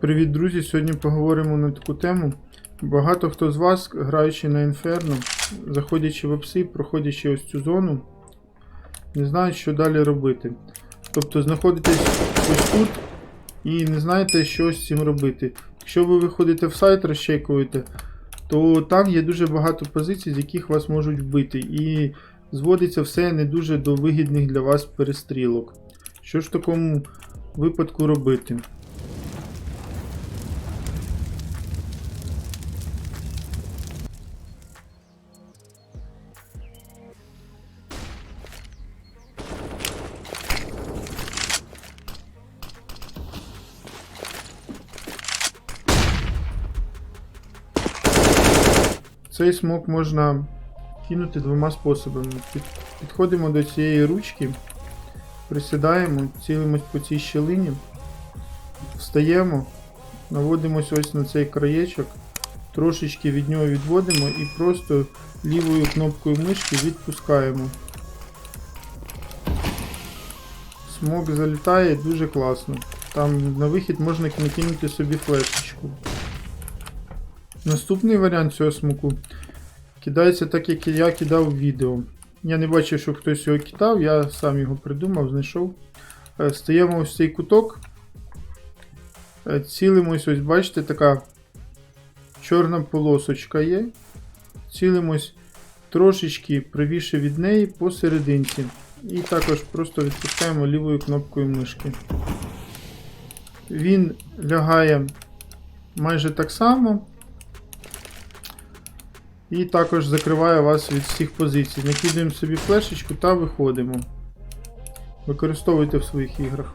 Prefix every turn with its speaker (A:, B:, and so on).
A: Привіт, друзі! Сьогодні поговоримо на таку тему. Багато хто з вас, граючи на Інферно, заходячи в апси, проходячи ось цю зону, не знають, що далі робити. Тобто знаходитесь ось тут і не знаєте, що з цим робити. Якщо ви виходите в сайт, розчекуєте, то там є дуже багато позицій, з яких вас можуть вбити. І зводиться все не дуже до вигідних для вас перестрілок. Що ж в такому випадку робити? Цей смок можна кинути двома способами. Під- Підходимо до цієї ручки, присідаємо, цілимось по цій щілині, встаємо, наводимось ось на цей краєчок, трошечки від нього відводимо і просто лівою кнопкою мишки відпускаємо. Смок залітає дуже класно. Там на вихід можна накинути собі флешечку. Наступний варіант цього смоку кидається так, як я кидав в відео. Я не бачив, що хтось його кидав, я сам його придумав, знайшов. Е, Стаємо ось цей куток. Е, Цілимось, ось бачите, така чорна полосочка є. Цілимось трошечки правіше від неї посерединці. І також просто відпускаємо лівою кнопкою мишки. Він лягає майже так само. І також закриває вас від всіх позицій. Накидаємо собі флешечку та виходимо. Використовуйте в своїх іграх.